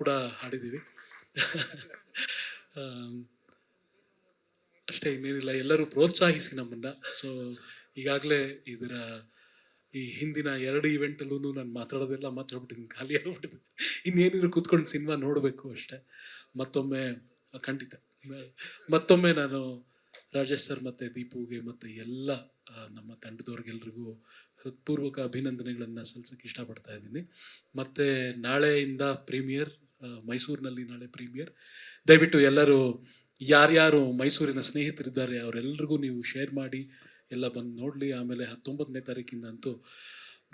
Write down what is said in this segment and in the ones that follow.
ಕೂಡ ಹಾಡಿದ್ದೀವಿ. ಅಷ್ಟೇ ಇನ್ನೇನಿಲ್ಲ, ಎಲ್ಲರೂ ಪ್ರೋತ್ಸಾಹಿಸಿ ನಮ್ಮನ್ನ. ಸೊ ಈಗಾಗಲೇ ಇದರ ಈ ಹಿಂದಿನ ಎರಡು ಇವೆಂಟಲ್ಲೂ ನಾನು ಮಾತಾಡೋದೆಲ್ಲ ಮಾತಾಡ್ಬಿಟ್ಟಿದ್ದೀನಿ ಖಾಲಿ ಆಗ್ಬಿಟ್ಟಿದೆ. ಇನ್ನೇನಿದ್ರು ಕೂತ್ಕೊಂಡು ಸಿನಿಮಾ ನೋಡಬೇಕು ಅಷ್ಟೇ. ಮತ್ತೊಮ್ಮೆ ಖಂಡಿತ. ಮತ್ತೊಮ್ಮೆ ನಾನು ರಾಜೇಶ್ ಸರ್ ಮತ್ತು ದೀಪುಗೆ ಮತ್ತು ಎಲ್ಲ ನಮ್ಮ ತಂಡದವ್ರಿಗೆಲ್ರಿಗೂ ಹೃತ್ಪೂರ್ವಕ ಅಭಿನಂದನೆಗಳನ್ನು ಸಲ್ಲಿಸೋಕ್ಕೆ ಇಷ್ಟಪಡ್ತಾ ಇದ್ದೀನಿ. ಮತ್ತು ನಾಳೆಯಿಂದ ಪ್ರೀಮಿಯರ್ ಮೈಸೂರಿನಲ್ಲಿ ನಾಳೆ ಪ್ರೀಮಿಯರ್. ದಯವಿಟ್ಟು ಎಲ್ಲರೂ ಯಾರ್ಯಾರು ಮೈಸೂರಿನ ಸ್ನೇಹಿತರಿದ್ದಾರೆ ಅವರೆಲ್ಲರಿಗೂ ನೀವು ಶೇರ್ ಮಾಡಿ, ಎಲ್ಲ ಬಂದು ನೋಡಲಿ. ಆಮೇಲೆ ಹತ್ತೊಂಬತ್ತನೇ ತಾರೀಕಿಂದ ಅಂತೂ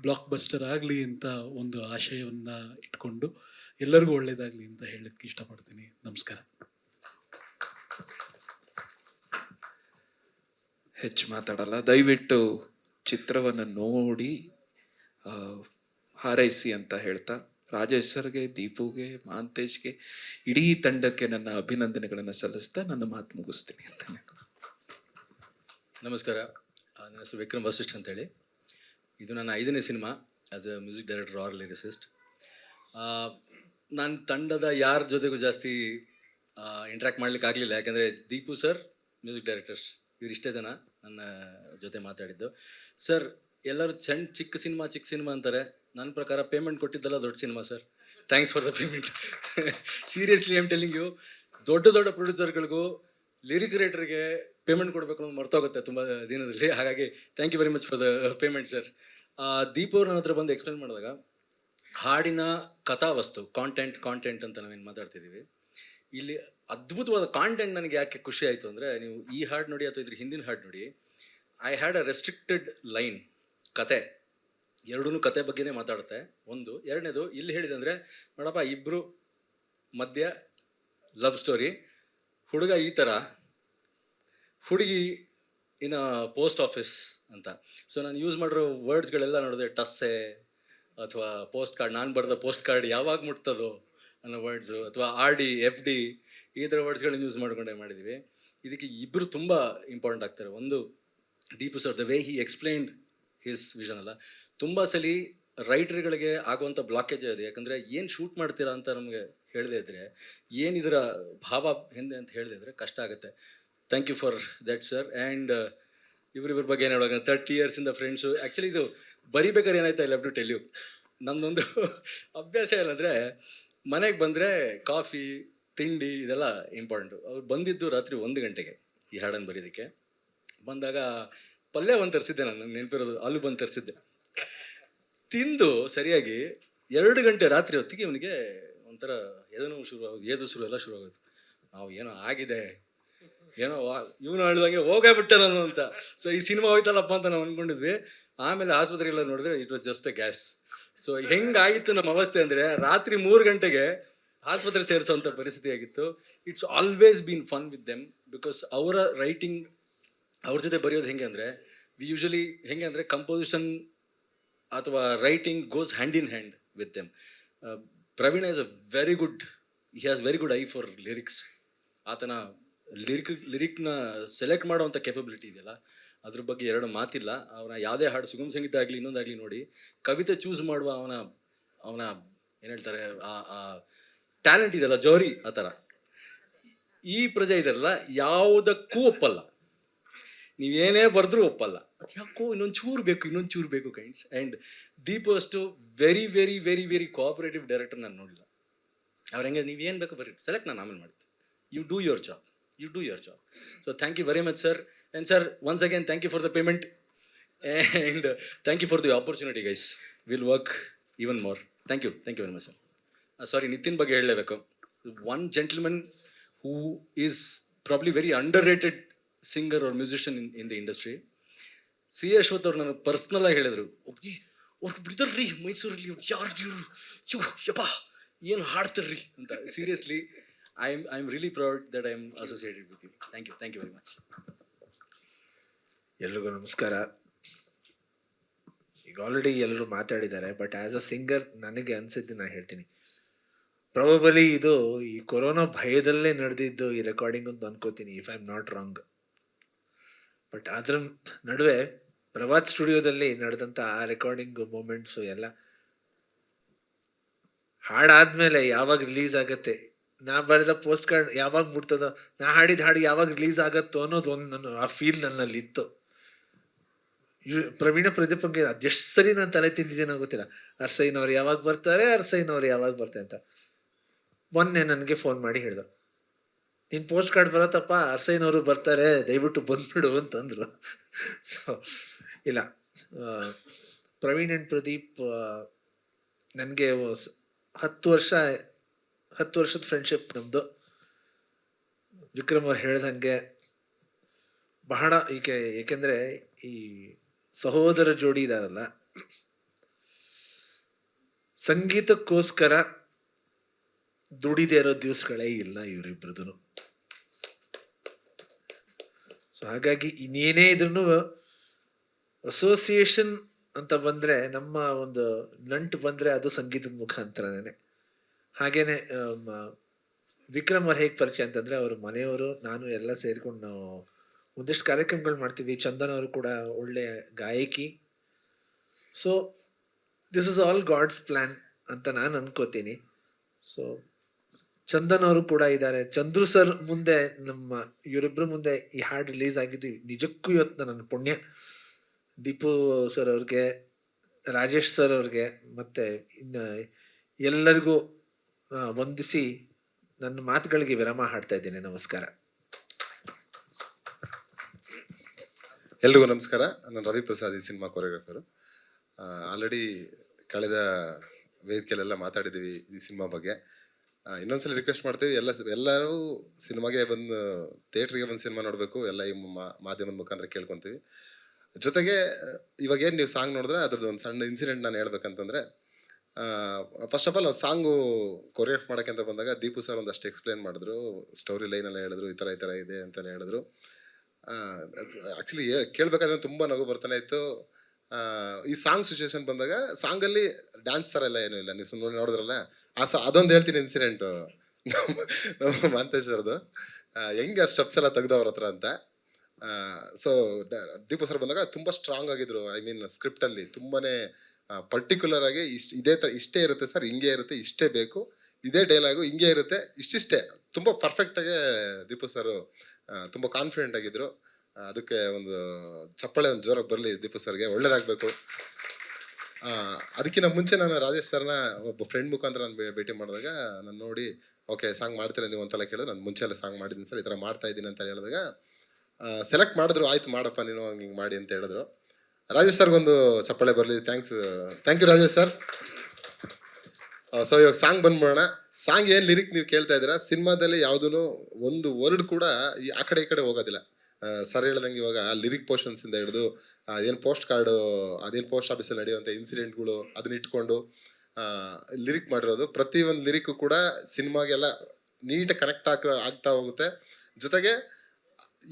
ಬ್ಲಾಕ್ ಬಸ್ಟರ್ ಆಗಲಿ ಅಂತ ಒಂದು ಆಶಯವನ್ನು ಇಟ್ಕೊಂಡು ಎಲ್ಲರಿಗೂ ಒಳ್ಳೆಯದಾಗಲಿ ಅಂತ ಹೇಳಕ್ಕೆ ಇಷ್ಟಪಡ್ತೀನಿ. ನಮಸ್ಕಾರ. ಹೆಚ್ಚು ಮಾತಾಡಲ್ಲ, ದಯವಿಟ್ಟು ಚಿತ್ರವನ್ನು ನೋಡಿ ಹಾರೈಸಿ ಅಂತ ಹೇಳ್ತಾ ರಾಜೇಶ್ ಸರ್ಗೆ ದೀಪುಗೆ ಮಹಾಂತೇಶ್ಗೆ ಇಡೀ ತಂಡಕ್ಕೆ ನನ್ನ ಅಭಿನಂದನೆಗಳನ್ನು ಸಲ್ಲಿಸ್ತಾ ನನ್ನ ಮಾತು ಮುಗಿಸ್ತೀನಿ ಅಂತಾನೆ ನಮಸ್ಕಾರ. ನನ್ನ ಹೆಸರು ವಿಕ್ರಮ್ ವಸಿಷ್ಠ್ ಅಂತೇಳಿ. ಇದು ನನ್ನ ಐದನೇ cinema as a music director or lyricist ನಾನು ತಂಡದ ಯಾರ ಜೊತೆಗೂ ಜಾಸ್ತಿ ಇಂಟ್ರ್ಯಾಕ್ಟ್ ಮಾಡ್ಲಿಕ್ಕೆ ಆಗಲಿಲ್ಲ. ಯಾಕಂದರೆ ದೀಪು ಸರ್ ಮ್ಯೂಸಿಕ್ ಡೈರೆಕ್ಟರ್ಸ್ ಇವ್ರು ಇಷ್ಟೇ ಜನ ನನ್ನ ಜೊತೆ ಮಾತಾಡಿದ್ದು. ಸರ್ ಎಲ್ಲರೂ ಸಣ್ಣ ಚಿಕ್ಕ ಸಿನಿಮಾ ಚಿಕ್ಕ ಸಿನಿಮಾ ಅಂತಾರೆ. ನನ್ನ ಪ್ರಕಾರ ಪೇಮೆಂಟ್ ಕೊಟ್ಟಿದ್ದಲ್ಲ ದೊಡ್ಡ cinema sir thanks for the payment seriously I'm telling you ದೊಡ್ಡ ದೊಡ್ಡ ಪ್ರೊಡ್ಯೂಸರ್ಗಳಿಗೂ ಲಿರಿಕ್ ರೈಟರ್ಗೆ ಪೇಮೆಂಟ್ ಕೊಡಬೇಕು ಅನ್ನೋದು ಮರ್ತೋಗುತ್ತೆ ತುಂಬ ದಿನದಲ್ಲಿ. ಹಾಗಾಗಿ thank you very much for the payment sir Deep ಅವ್ರು ನನ್ನ ಹತ್ರ ಬಂದು ಎಕ್ಸ್ಪ್ಲೇನ್ ಮಾಡಿದಾಗ, ಹಾಡಿನ ಕಥಾವಸ್ತು ಕಾಂಟೆಂಟ್ ಕಾಂಟೆಂಟ್ ಅಂತ ನಾವೇನು ಮಾತಾಡ್ತಿದ್ದೀವಿ ಇಲ್ಲಿ ಅದ್ಭುತವಾದ ಕಾಂಟೆಂಟ್ ನನಗೆ ಯಾಕೆ ಖುಷಿ ಆಯಿತು ಅಂದರೆ, ನೀವು ಈ ಹಾಡು ನೋಡಿ ಅಥವಾ ಇದ್ರ ಹಿಂದಿನ ಹಾಡು ನೋಡಿ I had a restricted line ಕತೆ. ಎರಡೂ ಕತೆ ಬಗ್ಗೆನೇ ಮಾತಾಡುತ್ತೆ. ಒಂದು, ಎರಡನೇದು ಇಲ್ಲಿ ಹೇಳಿದೆ ಅಂದರೆ, ನೋಡಪ್ಪ ಇಬ್ಬರು ಮಧ್ಯ ಲವ್ ಸ್ಟೋರಿ ಹುಡುಗ ಈ ಥರ ಹುಡುಗಿ ಇನ್ ಪೋಸ್ಟ್ ಆಫೀಸ್ ಅಂತ. ಸೊ ನಾನು ಯೂಸ್ ಮಾಡಿರೋ ವರ್ಡ್ಸ್ಗಳೆಲ್ಲ ನೋಡಿದ್ರೆ ಟಸ್ಸೆ, ಅಥವಾ ಪೋಸ್ಟ್ ಕಾರ್ಡ್ ನಾನು ಬರೆದ ಪೋಸ್ಟ್ ಕಾರ್ಡ್ ಯಾವಾಗ ಮುಟ್ತದೋ ಅನ್ನೋ ವರ್ಡ್ಸು ಅಥವಾ ಆರ್ ಡಿ, ಎಫ್ ಡಿ, ಈ ಥರ ವರ್ಡ್ಸ್ಗಳನ್ನ ಯೂಸ್ ಮಾಡ್ಕೊಂಡೇ ಮಾಡಿದ್ದೀವಿ ಇದಕ್ಕೆ ಇಬ್ಬರು ತುಂಬ ಇಂಪಾರ್ಟೆಂಟ್ ಆಗ್ತಾರೆ. ಒಂದು, Deepu sir the way he explained his vision ಅಲ್ಲ. ತುಂಬ ಸಲ ರೈಟರ್ಗಳಿಗೆ ಆಗುವಂಥ ಬ್ಲಾಕೇಜ್ ಇದೆ ಯಾಕಂದರೆ ಏನು ಶೂಟ್ ಮಾಡ್ತೀರಾ ಅಂತ ನಮಗೆ ಹೇಳದೇ ಇದ್ರೆ ಏನಿದ್ರ ಭಾವ ಹಿಂದೆ ಅಂತ ಹೇಳದೇ ಇದ್ರೆ ಕಷ್ಟ ಆಗುತ್ತೆ. Thank you for that sir and ಇವ್ರಿವ್ರ ಬಗ್ಗೆ ಏನು ಹೇಳುವಾಗ ತರ್ಟಿ ಇಯರ್ಸಿಂದ ಫ್ರೆಂಡ್ಸು ಆ್ಯಕ್ಚುಲಿ ಇದು ಬರಿಬೇಕಾದ್ರೆ ಏನಾಯ್ತು I love to tell you ನಮ್ಮದೊಂದು ಅಭ್ಯಾಸ ಏನಂದರೆ, ಮನೆಗೆ ಬಂದರೆ ಕಾಫಿ ತಿಂಡಿ ಇದೆಲ್ಲ ಇಂಪಾರ್ಟೆಂಟು ಅವ್ರು ಬಂದಿದ್ದು ರಾತ್ರಿ ಒಂದು ಗಂಟೆಗೆ ಈ ಹಾಡನ್ನು ಬರೀದಕ್ಕೆ. ಬಂದಾಗ ಪಲ್ಯ ಒಂದು ತರಿಸಿದ್ದೆ ನಾನು ನೆನಪಿರೋದು ಆಲೂ ಬಂದು ತರಿಸಿದ್ದೆ. ತಿಂದು ಸರಿಯಾಗಿ ಎರಡು ಗಂಟೆ ರಾತ್ರಿ ಹೊತ್ತಿಗೆ ಇವನಿಗೆ ಒಂಥರ ಏನೋ ಶುರು ಆಗೋದು, ಏದು ಶುರು ಎಲ್ಲ ಶುರು ಆಗೋದು ನಾವು ಏನೋ ಆಗಿದೆ, ಏನೋ ಇವನು ಹೇಳ್ದಂಗೆ ಹೋಗೇ ಬಿಟ್ಟೆ ನಾನು ಅಂತ. ಸೊ ಈ ಸಿನಿಮಾ ಹೋಯ್ತಲ್ಲಪ್ಪ ಅಂತ ನಾವು ಅಂದ್ಕೊಂಡಿದ್ವಿ ಆಮೇಲೆ ಆಸ್ಪತ್ರೆಗೆಲ್ಲ ನೋಡಿದ್ರೆ it was just a gas so ಹೆಂಗಾಗಿತ್ತು ನಮ್ಮ ಅವಸ್ಥೆ ಅಂದರೆ ರಾತ್ರಿ ಮೂರು ಗಂಟೆಗೆ ಆಸ್ಪತ್ರೆ ಸೇರಿಸುವಂಥ ಪರಿಸ್ಥಿತಿ ಆಗಿತ್ತು. It's always been fun with them because ಅವರ ರೈಟಿಂಗ್ ಅವ್ರ ಜೊತೆ ಬರೆಯೋದು ಹೆಂಗೆ ಅಂದರೆ ವಿ ಯೂಶಲಿ ಹೆಂಗೆ ಅಂದರೆ ಕಂಪೋಸಿಷನ್ ಅಥವಾ writing goes hand in hand with them Praveen is a very good he has very good eye for lyrics ಆತನ ಲಿರಿಕ್ ಲಿರಿಕ್ನ ಸೆಲೆಕ್ಟ್ ಮಾಡುವಂಥ ಕೆಪಬಿಲಿಟಿ ಇದೆಯಲ್ಲ, ಅದ್ರ ಬಗ್ಗೆ ಎರಡು ಮಾತಿಲ್ಲ. ಅವನ ಯಾವುದೇ ಹಾಡು, ಸುಗಮ ಸಂಗೀತ ಆಗಲಿ, ಇನ್ನೊಂದಾಗಲಿ ನೋಡಿ, ಕವಿತೆ ಚೂಸ್ ಮಾಡುವ ಅವನ ಅವನ ಏನು ಹೇಳ್ತಾರೆ, ಆ ಟ್ಯಾಲೆಂಟ್ ಇದೆಯಲ್ಲ ಜೋರಿ ಆ ಥರ. ಈ ಪ್ರಜೆ ಇದೆಲ್ಲ ಯಾವುದಕ್ಕೂ ಒಪ್ಪಲ್ಲ. ನೀವೇನೇ ಬರೆದ್ರೂ ಒಪ್ಪಲ್ಲ. ಅದು ಯಾಕೋ ಇನ್ನೊಂದು ಚೂರು ಬೇಕು, ಇನ್ನೊಂದು ಚೂರು ಬೇಕು ಕೈಂಡ್ಸ್ ಆ್ಯಂಡ್ ದೀಪು ಅಷ್ಟು very very very very cooperative director ನಾನು ನೋಡಿಲ್ಲ ಅವ್ರು ಹೆಂಗೆ ನೀವೇನು ಬೇಕು ಬರೀ ಸೆಲೆಕ್ಟ್ ನಾನು ಆಮೇಲೆ ಮಾಡ್ತೀನಿ. You do your job you do your job so thank you very much sir and sir once again thank you for the payment and thank you for the opportunity guys will work even more thank you thank you very much sir sorry Nitin ಬಗ್ಗೆ ಹೇಳಲೇಬೇಕು. One gentleman who is probably very under rated singer ಅವ್ರ musician in in the industry C Ashwath ಅವ್ರು ನನಗೆ personal ಆಗಿ ಹೇಳಿದ್ರು ಒಬ್ಬಿ ಅವ್ರು ಬಿಡ್ತಾರ್ರಿ ಮೈಸೂರಲ್ಲಿ ಯಾರು ಇವರು ಚೂ ಯಪ್ಪ, ಏನು ಹಾಡ್ತಾರ್ರಿ? ಅಂತ. Seriously I am I am really proud that I am associated with you thank you thank you very much ಎಲ್ರಿಗೂ ನಮಸ್ಕಾರ. ಈಗ ಆಲ್ರೆಡಿ ಎಲ್ಲರೂ ಮಾತಾಡಿದ್ದಾರೆ ಬಟ್ ಆ್ಯಸ್ ಅ ಸಿಂಗರ್ ನನಗೆ ಅನಿಸಿದ್ದು ನಾನು ಹೇಳ್ತೀನಿ. ಪ್ರಾಬಬಲಿ ಇದು ಈ ಕೊರೋನಾ ಭಯದಲ್ಲೇ ನಡೆದಿದ್ದು ಈ ರೆಕಾರ್ಡಿಂಗ್ ಅಂತ ಅನ್ಕೋತೀನಿ if I am not wrong but ಅದ್ರ ನಡುವೆ ಪ್ರಭಾತ್ ಸ್ಟುಡಿಯೋದಲ್ಲಿ ನಡೆದಂಥ ಆ ರೆಕಾರ್ಡಿಂಗ್ ಮೂಮೆಂಟ್ಸು ಎಲ್ಲ ಹಾಡಾದ್ಮೇಲೆ ಯಾವಾಗ ರಿಲೀಸ್ ಆಗತ್ತೆ ನಾ ಬರೆದ ಪೋಸ್ಟ್ ಕಾರ್ಡ್ ಯಾವಾಗ ಮುಟ್ತದೋ ನಾ ಹಾಡಿದ ಹಾಡು ಯಾವಾಗ ರಿಲೀಸ್ ಆಗತ್ತೋ ಅನ್ನೋದು ಒಂದು ನನ್ನ ಆ ಫೀಲ್ ನನ್ನಲ್ಲಿ ಇತ್ತು ಪ್ರವೀಣ ಪ್ರದೀಪಂಗೆ ಅದೆಷ್ಟು ಸರಿ ನಾನು ತಲೆ ತಿಂದಿದ್ದೇನೋ ಗೊತ್ತಿಲ್ಲ. ಅರ್ಸೈನವ್ರು ಯಾವಾಗ ಬರ್ತಾರೆ ಅರ್ಸೈನವ್ರು ಯಾವಾಗ ಬರ್ತಾರೆ ಅಂತ ಮೊನ್ನೆ ನನಗೆ ಫೋನ್ ಮಾಡಿ ಹೇಳ್ದ. ನಿನ್ ಪೋಸ್ಟ್ ಕಾರ್ಡ್ ಬರತ್ತಪ್ಪ, ಅರ್ಸೈನವರು ಬರ್ತಾರೆ, ದಯವಿಟ್ಟು ಬಂದ್ಬಿಡು ಅಂತಂದ್ರು. ಸೊ ಇಲ್ಲ. ಪ್ರವೀಣ್ ಅಂಡ್ ಪ್ರದೀಪ್ ನನಗೆ ಹತ್ತು ವರ್ಷ, ಹತ್ತು ವರ್ಷದ ಫ್ರೆಂಡ್ಶಿಪ್ ನಮ್ಮದು ವಿಕ್ರಮ್ ಅವ್ರು ಹೇಳ್ದಂಗೆ ಬಹಳ ಈಗ ಏಕೆಂದರೆ ಈ ಸಹೋದರ ಜೋಡಿ ಇದಾರಲ್ಲ. ಸಂಗೀತಕ್ಕೋಸ್ಕರ ದುಡಿದೇ ಇರೋ ದಿವಸಗಳೇ ಇಲ್ಲ ಇವರಿಬ್ರದ್ದು ಸೊ ಹಾಗಾಗಿ ಇನ್ನೇನೇ ಇದ್ರೂ ಅಸೋಸಿಯೇಷನ್ ಅಂತ ಬಂದ್ರೆ ನಮ್ಮ ಒಂದು ನಂಟು ಬಂದ್ರೆ ಅದು ಸಂಗೀತದ ಮುಖಾಂತರನೇ ಹಾಗೇನೆ ವಿಕ್ರಮ್ ಅವ್ರು ಹೇಗೆ ಪರಿಚಯ ಅಂತಂದ್ರೆ ಅವ್ರ ಮನೆಯವರು, ನಾನು ಎಲ್ಲ ಸೇರಿಕೊಂಡು ನಾವು ಒಂದಿಷ್ಟು ಕಾರ್ಯಕ್ರಮಗಳು ಮಾಡ್ತೀವಿ ಚಂದನ್ ಅವರು ಕೂಡ ಒಳ್ಳೆ ಗಾಯಕಿ. So this is all God's plan ಅಂತ ನಾನು ಅನ್ಕೋತೀನಿ. ಸೊ ಚಂದನ್ ಅವರು ಕೂಡ ಇದ್ದಾರೆ. ಚಂದ್ರು ಸರ್ ಮುಂದೆ, ನಮ್ಮ ಇವರಿಬ್ರು ಮುಂದೆ ಈ ಹಾಡು ರಿಲೀಸ್ ಆಗಿದ್ದು ನಿಜಕ್ಕೂ ಇವತ್ತು ನನ್ನ ಪುಣ್ಯ. ದೀಪು ಸರ್ ಅವ್ರಿಗೆ, ರಾಜೇಶ್ ಸರ್ ಅವ್ರಿಗೆ, ಮತ್ತೆ ಇನ್ನು ಎಲ್ಲರಿಗೂ ವಂದಿಸಿ ನನ್ನ ಮಾತುಗಳಿಗೆ ವಿರಾಮ ಹಾಡ್ತಾ ಇದ್ದೇನೆ. ನಮಸ್ಕಾರ. ಎಲ್ರಿಗೂ ನಮಸ್ಕಾರ. ನಾನು ರವಿ ಪ್ರಸಾದ್, ಈ ಸಿನಿಮಾ ಕೊರಿಯೋಗ್ರಾಫರು ಆಲ್ರೆಡಿ ಕಳೆದ ವೇದಿಕೆಲೆಲ್ಲ ಮಾತಾಡಿದ್ದೀವಿ ಈ ಸಿನಿಮಾ ಬಗ್ಗೆ. ಇನ್ನೊಂದ್ಸಲ ರಿಕ್ವೆಸ್ಟ್ ಮಾಡ್ತೀವಿ. ಎಲ್ಲ ಎಲ್ಲರೂ ಸಿನಿಮಾಗೆ ಬಂದು ಥಿಯೇಟ್ರಿಗೆ ಬಂದು ಸಿನಿಮಾ ನೋಡಬೇಕು. ಎಲ್ಲ ಈ ಮಾಧ್ಯಮದ ಮುಖಾಂತರ ಕೇಳ್ಕೊತೀವಿ. ಜೊತೆಗೆ ಇವಾಗ ಏನು ನೀವು ಸಾಂಗ್ ನೋಡಿದ್ರೆ ಅದ್ರದ್ದು ಒಂದು ಸಣ್ಣ ಇನ್ಸಿಡೆಂಟ್ ನಾನು ಹೇಳ್ಬೇಕಂತಂದ್ರೆ first of all song create ಮಾಡೋಕ್ಕಂತ ಬಂದಾಗ ದೀಪು ಸರ್ ಒಂದಷ್ಟು ಎಕ್ಸ್ಪ್ಲೇನ್ ಮಾಡಿದ್ರು. ಸ್ಟೋರಿ ಲೈನ್ ಎಲ್ಲ ಹೇಳಿದ್ರು. ಈ ಥರ ಈ ಥರ ಇದೆ ಅಂತ ಹೇಳಿದ್ರು. ಆಕ್ಚುಲಿ ಕೇಳ್ಬೇಕಾದ್ರೆ ತುಂಬಾ ನಗು ಬರ್ತಾನೆ ಇತ್ತು. ಈ ಸಾಂಗ್ ಸಿಚುವೇಶನ್ ಬಂದಾಗ ಸಾಂಗಲ್ಲಿ ಡ್ಯಾನ್ಸ್ ಥರ ಎಲ್ಲ ಏನೂ ಇಲ್ಲ. ನೀವು ನೋಡಿದ್ರಲ್ಲ ಸ ಅದೊಂದು ಹೇಳ್ತೀನಿ ಇನ್ಸಿಡೆಂಟ್ ನಮ್ಮ ಮಾಂತೇಶ್ವರದು ಹೆಂಗೆ ಸ್ಟೆಪ್ಸ್ ಎಲ್ಲ ತೆಗ್ದು ಅವ್ರ ಹತ್ರ ಅಂತ. ಸೊ ದೀಪು ಸರ್ ಬಂದಾಗ ತುಂಬ ಸ್ಟ್ರಾಂಗ್ ಆಗಿದ್ರು. ಐ ಮೀನ್ ಸ್ಕ್ರಿಪ್ಟಲ್ಲಿ ತುಂಬಾನೇ ಪರ್ಟಿಕ್ಯುಲರ್ ಆಗಿ ಇಷ್ಟ ಇದೇ ತರ ಇಷ್ಟೇ ಇರುತ್ತೆ ಸರ್ ಹಿಂಗೆ ಇರುತ್ತೆ, ಇಷ್ಟೇ ಬೇಕು. ಇದೇ ಡೈಲಾಗು ಹಿಂಗೆ ಇರುತ್ತೆ, ಇಷ್ಟಿಷ್ಟೇ. ತುಂಬ ಪರ್ಫೆಕ್ಟಾಗಿ ದೀಪು ಸರ್ ತುಂಬ ಕಾನ್ಫಿಡೆಂಟ್ ಆಗಿದ್ರು. ಅದಕ್ಕೆ ಒಂದು ಚಪ್ಪಳೆ ಒಂದು ಜೋರಾಗಿ ಬರಲಿ ದೀಪು ಸರ್ಗೆ, ಒಳ್ಳೇದಾಗಬೇಕು. ಅದಕ್ಕಿಂತ ಮುಂಚೆ ನಾನು ರಾಜೇಶ್ ಸರ್ನ ಒಬ್ಬ ಫ್ರೆಂಡ್ ಮುಖಾಂತರ ನಾನು ಭೇಟಿ ಮಾಡಿದಾಗ ನಾನು ನೋಡಿ ಓಕೆ ಸಾಂಗ್ ಮಾಡ್ತೀರಾ ನೀವು? ಒಂಥರ ಕೇಳಿದ್ರೆ ನಾನು ಮುಂಚೆ ಎಲ್ಲ ಸಾಂಗ್ ಮಾಡಿದ್ದೀನಿ ಸರ್, ಈ ಥರ ಮಾಡ್ತಾ ಇದ್ದೀನಿ ಅಂತ ಹೇಳಿದಾಗ ಸೆಲೆಕ್ಟ್ ಮಾಡಿದ್ರು, ಆಯ್ತು ಮಾಡಪ್ಪ ನೀನು ಹಂಗೆ ಹಿಂಗೆ ಮಾಡಿ ಅಂತ ಹೇಳಿದ್ರು. ರಾಜೇಶ್ ಸರ್ಗೊಂದು ಚಪ್ಪಾಳೆ ಬರಲಿ thanks thank you Rajesh sir. So ಇವಾಗ ಸಾಂಗ್ ಬಂದ್ಬಿಡೋಣ ಸಾಂಗ್ ಏನು ಲಿರಿಕ್ ನೀವು ಕೇಳ್ತಾ ಇದ್ದೀರಾ? ಸಿನಿಮಾದಲ್ಲಿ ಯಾವುದೂ ಒಂದು ವರ್ಡ್ ಕೂಡ ಈ ಆ ಕಡೆ ಈ ಕಡೆ ಹೋಗೋದಿಲ್ಲ. ಸರ್ ಹೇಳ್ದಂಗೆ ಇವಾಗ ಲಿರಿಕ್ ಪೋರ್ಷನ್ಸ್ ಇಂದ ಹಿಡಿದು ಅದೇನು ಪೋಸ್ಟ್ ಕಾರ್ಡು ಅದೇನು ಪೋಸ್ಟ್ ಆಫೀಸಲ್ಲಿ ನಡೆಯುವಂಥ ಇನ್ಸಿಡೆಂಟ್ಗಳು ಅದನ್ನ ಇಟ್ಕೊಂಡು ಲಿರಿಕ್ ಮಾಡಿರೋದು. ಪ್ರತಿ ಒಂದು ಲಿರಿಕ್ ಕೂಡ ಸಿನಿಮಾಗೆಲ್ಲ ನೀಟಾಗಿ ಕನೆಕ್ಟ್ ಆಗ್ತಾ ಆಗ್ತಾ ಹೋಗುತ್ತೆ. ಜೊತೆಗೆ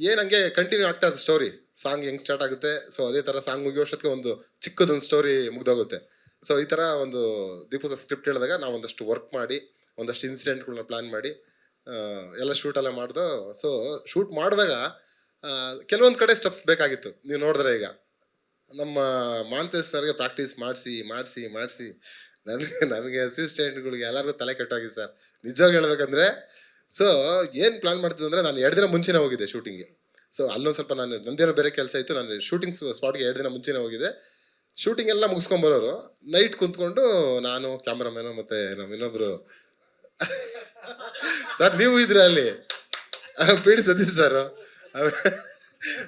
ಏನು ಹಂಗೆ ಕಂಟಿನ್ಯೂ ಆಗ್ತಾ ಇದೆ ಸ್ಟೋರಿ ಸಾಂಗ್ ಹೆಂಗೆ ಸ್ಟಾರ್ಟ್ ಆಗುತ್ತೆ. ಸೊ ಅದೇ ಥರ ಸಾಂಗ್ ಮುಗಿಯೋಷ್ಟಕ್ಕೆ ಒಂದು ಚಿಕ್ಕದೊಂದು ಸ್ಟೋರಿ ಮುಗ್ದೋಗುತ್ತೆ. ಸೊ ಈ ಥರ ಒಂದು ದೀಪದ ಸ್ಕ್ರಿಪ್ಟ್ ಹೇಳಿದಾಗ ನಾವು ಒಂದಷ್ಟು ವರ್ಕ್ ಮಾಡಿ, ಒಂದಷ್ಟು ಇನ್ಸಿಡೆಂಟ್ಗಳನ್ನ ಪ್ಲ್ಯಾನ್ ಮಾಡಿ ಎಲ್ಲ ಶೂಟ್ ಎಲ್ಲ ಮಾಡ್ದು ಸೊ ಶೂಟ್ ಮಾಡುವಾಗ ಕೆಲವೊಂದು ಕಡೆ ಸ್ಟೆಪ್ಸ್ ಬೇಕಾಗಿತ್ತು. ನೀವು ನೋಡಿದ್ರೆ ಈಗ ನಮ್ಮ ಮಾಂತೇಶ್ ಸರ್ಗೆ ಪ್ರಾಕ್ಟೀಸ್ ಮಾಡಿಸಿ ಮಾಡಿಸಿ ಮಾಡಿಸಿ. ನನಗೆ ನನಗೆ ಅಸಿಸ್ಟೆಂಟ್ಗಳಿಗೆ ಎಲ್ಲರಿಗೂ ತಲೆ ಕೆಟ್ಟೋಗಿದೆ ಸರ್ ನಿಜವಾಗಿ ಹೇಳ್ಬೇಕಂದ್ರೆ ಸೊ ಏನು ಪ್ಲಾನ್ ಮಾಡ್ತಿದ್ದೆ ಅಂದರೆ ನಾನು ಎರಡು ದಿನ ಮುಂಚೆನೇ ಹೋಗಿದ್ದೆ ಶೂಟಿಂಗ್ಗೆ ಸೊ ಅಲ್ಲೊಂದು ಸ್ವಲ್ಪ ನಾನು, ನಂದೇನೋ ಬೇರೆ ಕೆಲಸ ಇತ್ತು, ನಾನು ಶೂಟಿಂಗ್ ಸ್ಪಾಟ್ಗೆ ಎರಡು ದಿನ ಮುಂಚೆನೇ ಹೋಗಿದ್ದೆ. ಶೂಟಿಂಗ್ ಎಲ್ಲ ಮುಗಿಸ್ಕೊಂಬರೋರು. ನೈಟ್ ಕುಂತ್ಕೊಂಡು ನಾನು ಕ್ಯಾಮ್ರಾಮ್ಯಾನು ಮತ್ತು ನಮ್ಮ ಇನ್ನೊಬ್ಬರು ಸರ್ ನೀವು ಇದ್ರೆ ಅಲ್ಲಿ ಪಿ ಡಿ ಸರ್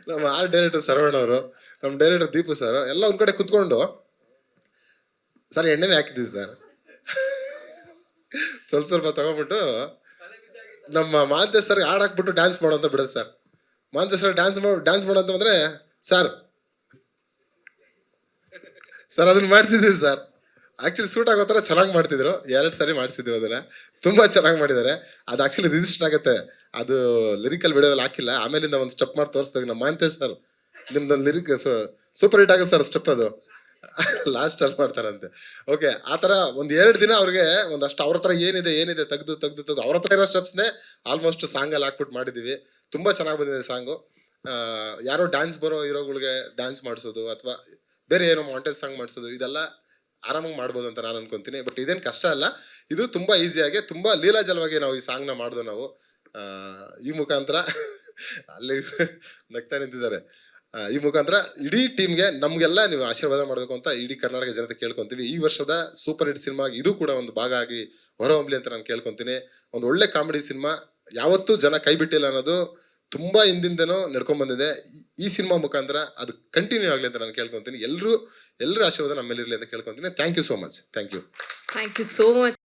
ನಮ್ಮ ಆರ್ ಡೈರೆಕ್ಟರ್ ಸರವಣ ಅವರು, ನಮ್ಮ ಡೈರೆಕ್ಟರ್ ದೀಪು ಸರ್ ಎಲ್ಲ ಒಂದ್ ಕಡೆ ಕುತ್ಕೊಂಡು, ಸರ್, ಎಣ್ಣೆನೇ ಹಾಕಿದ್ದೀವಿ ಸರ್ ಸ್ವಲ್ಪ ಸ್ವಲ್ಪ ತಗೊಂಡ್ಬಿಟ್ಟು ನಮ್ಮ ಮಾಂತೇಶ್ ಸರ್ ಹಾಡಾಕ್ಬಿಟ್ಟು ಡ್ಯಾನ್ಸ್ ಮಾಡೋ ಅಂತ ಬಿಡೋದು ಸರ್ ಮಾಂತೇಶ್ ಸರ್ ಡ್ಯಾನ್ಸ್ ಮಾಡೋ ಡ್ಯಾನ್ಸ್ ಮಾಡೋ ಅಂತ ಬಂದ್ರೆ, ಸರ್ ಸರ್ ಅದನ್ನ ಮಾಡ್ತಿದ್ದೀವಿ ಸರ್ ಆಕ್ಚುಲಿ ಸೂಟ್ ಆಗೋ ಥರ ಚೆನ್ನಾಗಿ ಮಾಡ್ತಿದ್ರು. ಎರಡು ಸರಿ ಮಾಡಿಸಿದ್ವಿ ಅದನ್ನ. ತುಂಬಾ ಚೆನ್ನಾಗಿ ಮಾಡಿದ್ದಾರೆ. ಅದು ಆಕ್ಚುಲಿ ರಿಜಿಸ್ಟರ್ ಆಗುತ್ತೆ. ಅದು ಲಿರಿಕಲ್ ವಿಡಿಯೋದಲ್ಲಿ ಹಾಕಿಲ್ಲ. ಆಮೇಲಿಂದ ಒಂದು ಸ್ಟೆಪ್ ಮಾಡಿ ತೋರಿಸ್ಬೇಕು. ನಮ್ಮ ಮಾಂತೇಶ್ ಸರ್ ನಿಮ್ದೊಂದು ಲಿರಿಕ್ ಸೂಪರ್ ಹಿಟ್ ಆಗುತ್ತೆ ಸರ್ ಸ್ಟೆಪ್ ಅದು. ಲಾಸ್ಟ್ ಅಲ್ಲಿ ಮಾಡ್ತಾರಂತೆ. ಓಕೆ ಆ ಥರ ಒಂದು ಎರಡು ದಿನ ಅವ್ರಿಗೆ ಒಂದಷ್ಟು ಅವ್ರ ಹತ್ರ ಏನಿದೆ ಏನಿದೆ, ತೆಗೆದು ತೆಗೆದು ತೆಗೆದು, ಅವ್ರ ಹತ್ರ ಇರೋ ಸ್ಟೆಪ್ಸ್ನೇ ಆಲ್ಮೋಸ್ಟ್ ಸಾಂಗಲ್ಲಿ ಹಾಕ್ಬಿಟ್ಟು ಮಾಡಿದ್ದೀವಿ ತುಂಬ ಚೆನ್ನಾಗಿ ಬಂದಿದೆ ಸಾಂಗು ಯಾರೋ ಡ್ಯಾನ್ಸ್ ಬರೋ ಹೀರೋಗಳಿಗೆ ಡ್ಯಾನ್ಸ್ ಮಾಡಿಸೋದು ಅಥವಾ ಬೇರೆ ಏನೋ ಮಾಂಟೇಜ್ ಸಾಂಗ್ ಮಾಡಿಸೋದು, ಇದೆಲ್ಲ ಆರಾಮಾಗಿ ಮಾಡ್ಬೋದು ಅಂತ ನಾನು ಅನ್ಕೊಂತೀನಿ. ಬಟ್ ಇದೇನು ಕಷ್ಟ ಅಲ್ಲ. ಇದು ತುಂಬ ಈಸಿಯಾಗಿ ತುಂಬ ಲೀಲಾಜಲವಾಗಿ ನಾವು ಈ ಸಾಂಗ್ನ ಮಾಡ್ದೆ ನಾವು. ಈ ಮುಖಾಂತರ ಅಲ್ಲಿ ನಗ್ತಾ ನಿಂತಿದ್ದಾರೆ. ಈ ಮುಖಾಂತರ ಇಡೀ ಟೀಮ್ಗೆ ನಮಗೆಲ್ಲ ನೀವು ಆಶೀರ್ವಾದ ಮಾಡಬೇಕು ಅಂತ ಇಡೀ ಕರ್ನಾಟಕ ಜನತೆ ಕೇಳ್ಕೊಂತೀವಿ. ಈ ವರ್ಷದ ಸೂಪರ್ ಹಿಟ್ ಸಿನಿಮಾ ಇದು ಕೂಡ ಒಂದು ಭಾಗ ಆಗಿ ಹೊರಹೊಮ್ಮಲಿ ಅಂತ ನಾನು ಕೇಳ್ಕೊತೀನಿ. ಒಂದು ಒಳ್ಳೆ ಕಾಮಿಡಿ ಸಿನಿಮಾ ಯಾವತ್ತೂ ಜನ ಕೈ ಬಿಟ್ಟಿಲ್ಲ ಅನ್ನೋದು ತುಂಬಾ ಹಿಂದಿಂದನೂ ನಡ್ಕೊಂಡ್ ಬಂದಿದೆ. ಈ- ಸಿನಿಮಾ ಮುಖಾಂತರ ಅದು ಕಂಟಿನ್ಯೂ ಆಗಲಿ ಅಂತ ನಾನು ಕೇಳ್ಕೊಂತೀನಿ. ಎಲ್ಲರೂ ಎಲ್ಲರೂ ಆಶೀರ್ವಾದ ನಮ್ಮ ಮೇಲೆ ಇರಲಿ ಅಂತ ಕೇಳ್ಕೊಂತೀನಿ. Thank you so much thank you thank you so much